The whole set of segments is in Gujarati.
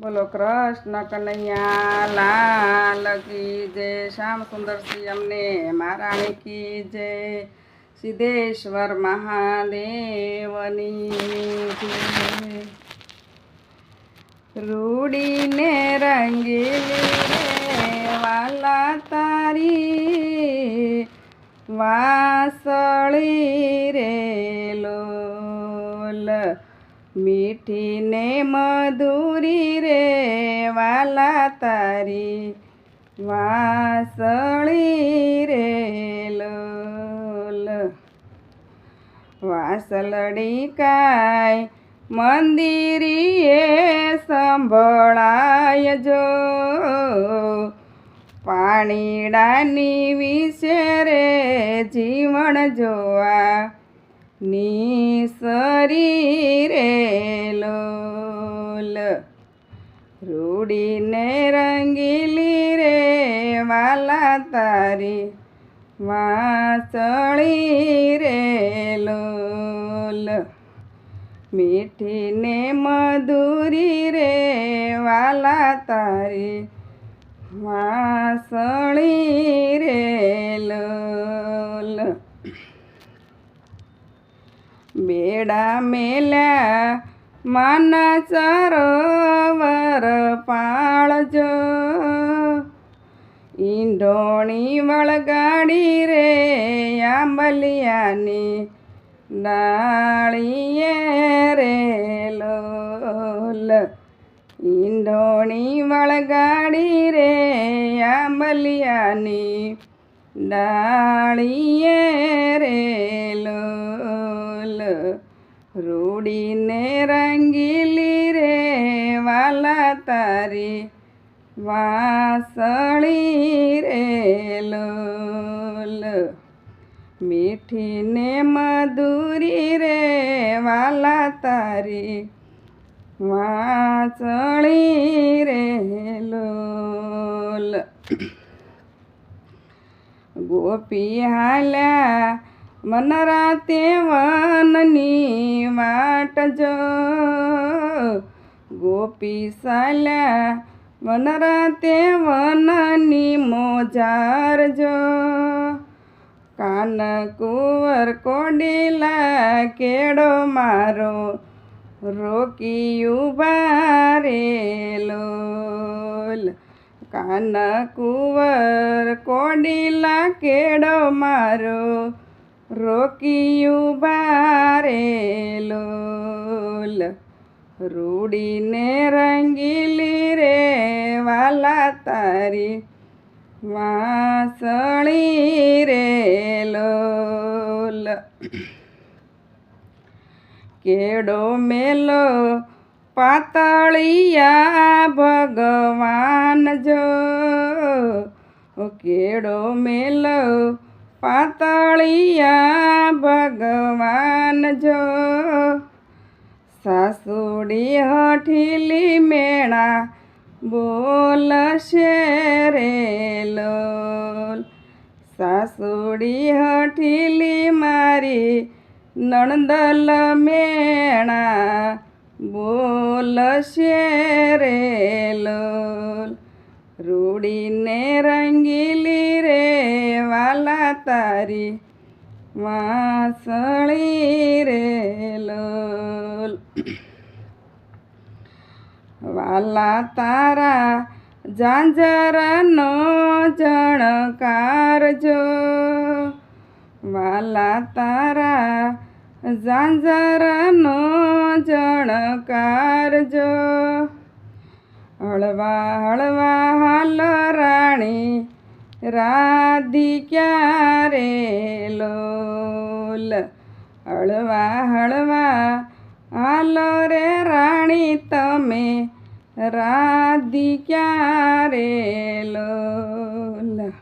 બોલો કૃષ્ણ કનૈયા, લાલ કી જય, શ્યામ સુંદર શ્રી અમને, મહારાણી કી જય, સિદ્ધેશ્વર મહાદેવની જય. રૂડીને રંગીલી વાલા તારી વાસળી રે લોલ મીઠી ને મધુરી રે વાલા તારી વાસળી રે લોલ. વાસલડી કાય મંદિરીએ સંભળાય જો. પાણીડાની વિશે રે જીવન જોવા નિસરી રે લોલ રૂડીને રંગીલી રે વાલા તારી વાસળી રે લોલ મીઠી ને મધુરી રે વાલા તારી વાસળી રે લોલ બેડા મેલ્યા, માના સરોવર પાળજો. ઈંડોણી વળગાડી રે આંબલિયાની ડાળીએ રે લોલ. ઈંડોણી વળગાડી રે આંબલિયાની ડાળીએ રે રૂડીને રંગીલી રે વાલા તારી વાસળી રે લોલ. મીઠી ને મધુરી રે વાલા તારી વાસળી રે લોલ. ગોપી હાલ્યા મન રાતે વનની વાટ જો. ગોપી સાલ્યા મન રાતે વનની મોજાર જો. કાન કુંવર કોડેલા કેડો મારો, રોકી લોલ કાન કુંવર કોડીલા કેડો મારો રોકી ઊભા રે લોલ, રૂડીને રંગીલી રે વાલા તારી વાસળી રે લોલ. કેડો મેલો પાતળિયા ભગવાન જો, કેડો મેલો પાતળિયા ભગવાન જો. સાસુડી હઠીલી મેળા બોલશે રે લોલ. સાસુડી હઠીલી મારી નણદલ મેણા બોલશે રે લોલ. રૂડીને રંગીલી તારી વાસળી રે લોલ. વાલા તારા ઝાંઝરનો જણકાર જો. વાલા તારા ઝાંઝરનો જણકાર જો. હળવા હળવા હાલ રાણી રાધિક્યા ક્યારે લોલ? હળવા હળવા, હાલો રે રાણી, તમે રાધી ક્યારે લોલ?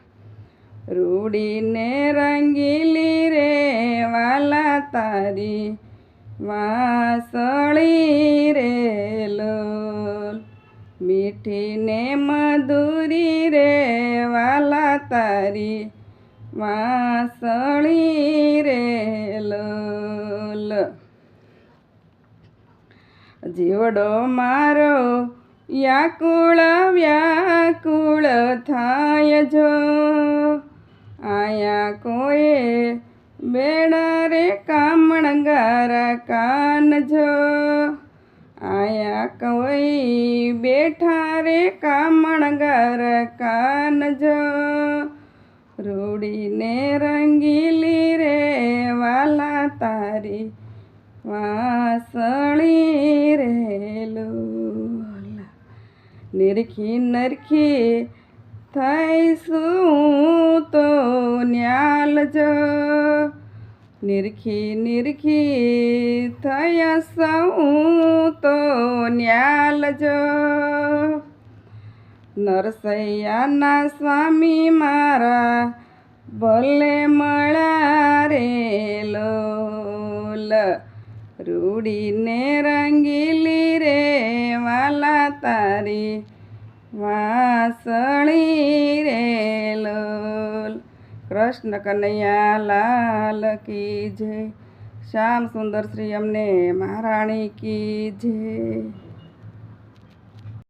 રૂડીને રંગીલી રે વાલા તારી વાસળી રે લોલ. મીઠી વાસળી રે લોલ જીવડો મારો વ્યાકુળ વ્યાકુળ થાય જો. આયા કોઈ બેડા રે કામણગાર કાનજો આયા કોઈ બેઠા રે કામણગાર રૂડીને રંગીલી રે વાલા તારી વાસળી રે નિરખી નરખી થઈશું તો ન્યાલજો નિરખી નિરખી થયા સૌ તો ન્યાલજો નરસૈયાના સ્વામી મારા ભલે મળ્યા રે લોલ રૂડીને રંગીલી રે વાલા તારી વાસળી રે લોલ કૃષ્ણ કનૈયા લાલ કી જય શ્યામ સુંદર શ્રી અમને મહારાણી કી જય